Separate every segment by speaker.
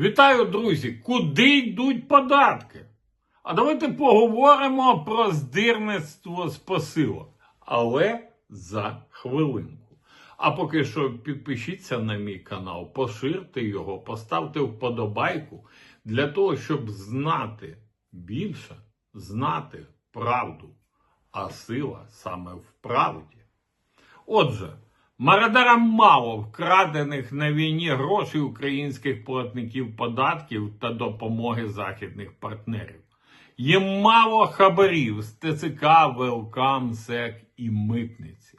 Speaker 1: Вітаю, друзі! Куди йдуть податки? А давайте поговоримо про здирництво з посилок. Але за хвилинку. А поки що підпишіться на мій канал, поширте його, поставте вподобайку для того, щоб знати більше, знати правду. А сила саме в правді. Отже, мародерам мало вкрадених на війні грошей українських платників податків та допомоги західних партнерів. Їм мало хабарів з ТЦК, ВЛК, МСЕК і митниці.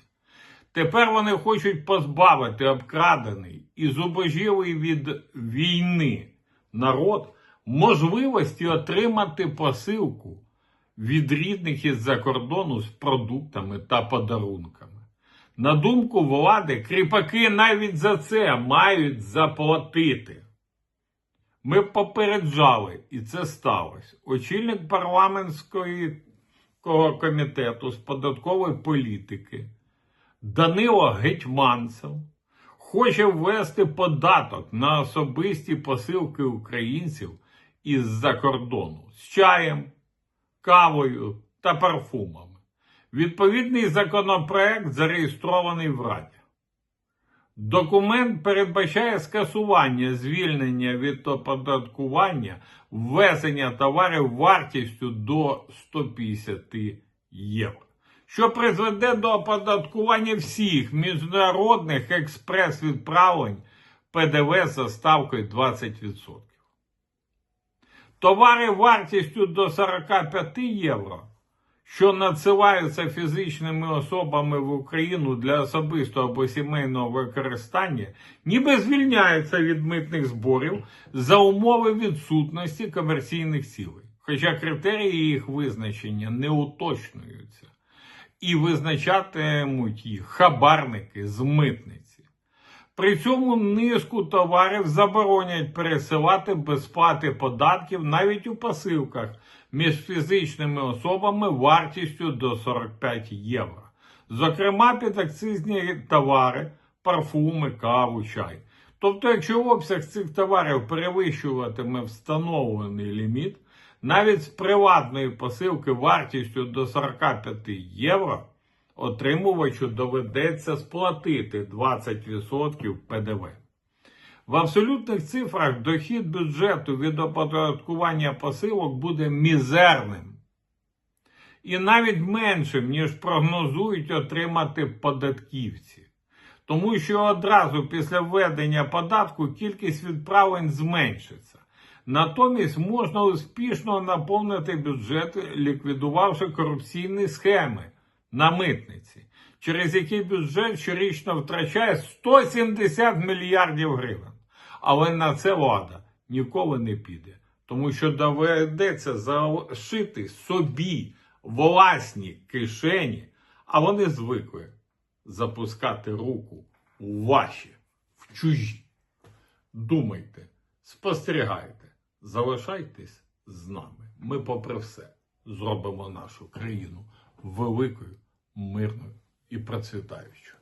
Speaker 1: Тепер вони хочуть позбавити обкрадений і зубожілий від війни народ можливості отримати посилку від рідних із-за кордону з продуктами та подарунками. На думку влади, кріпаки навіть за це мають заплатити. Ми попереджали, і це сталося. Очільник парламентського комітету з податкової політики Данило Гетьманцев хоче ввести податок на особисті посилки українців із-за кордону з чаєм, кавою та парфумами. Відповідний законопроект зареєстрований в Раді. Документ передбачає скасування звільнення від оподаткування ввезення товарів вартістю до 150 євро, що призведе до оподаткування всіх міжнародних експрес-відправлень ПДВ за ставкою 20%. Товари вартістю до 45 євро що надсилаються фізичними особами в Україну для особистого або сімейного використання, ніби звільняються від митних зборів за умови відсутності комерційних цілей. Хоча критерії їх визначення не уточнюються і визначатимуть їх хабарники з митниці. При цьому низку товарів заборонять пересилати без сплати податків навіть у посилках між фізичними особами вартістю до 45 євро. Зокрема, підакцизні товари, парфуми, каву, чай. Тобто, якщо обсяг цих товарів перевищуватиме встановлений ліміт, навіть з приватної посилки вартістю до 45 євро, отримувачу доведеться сплатити 20% ПДВ. В абсолютних цифрах дохід бюджету від оподаткування посилок буде мізерним. І навіть меншим, ніж прогнозують отримати податківці. Тому що одразу після введення податку кількість відправлень зменшиться. Натомість можна успішно наповнити бюджет, ліквідувавши корупційні схеми на митниці, через які бюджет щорічно втрачає 170 мільярдів гривень. Але на це влада ніколи не піде, тому що доведеться зашити собі власні кишені, а вони звикли запускати руку у ваші, в чужі. Думайте, спостерігайте, залишайтесь з нами. Ми, попри все, зробимо нашу країну великою, мирною і процвітаючою.